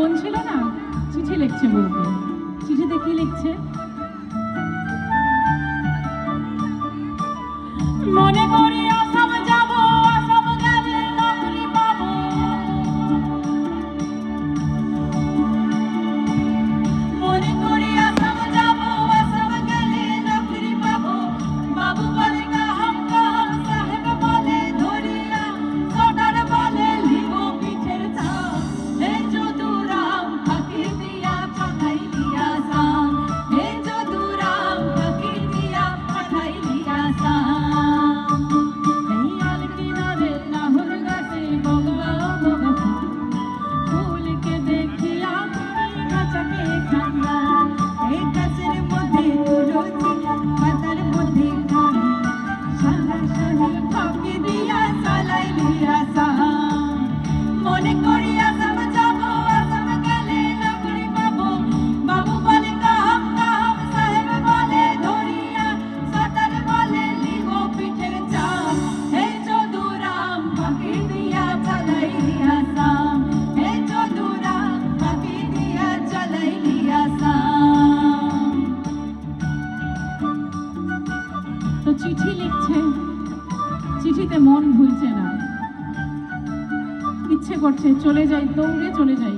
বোন ছিল না চিঠি লিখছে বউকে চিঠিতে কি লিখছে? মনে করে তো চিঠি লিখছে। চিঠিতে মন ভুলছে না। ইচ্ছে করছে চলে যাই দৌড়ে চলে যাই।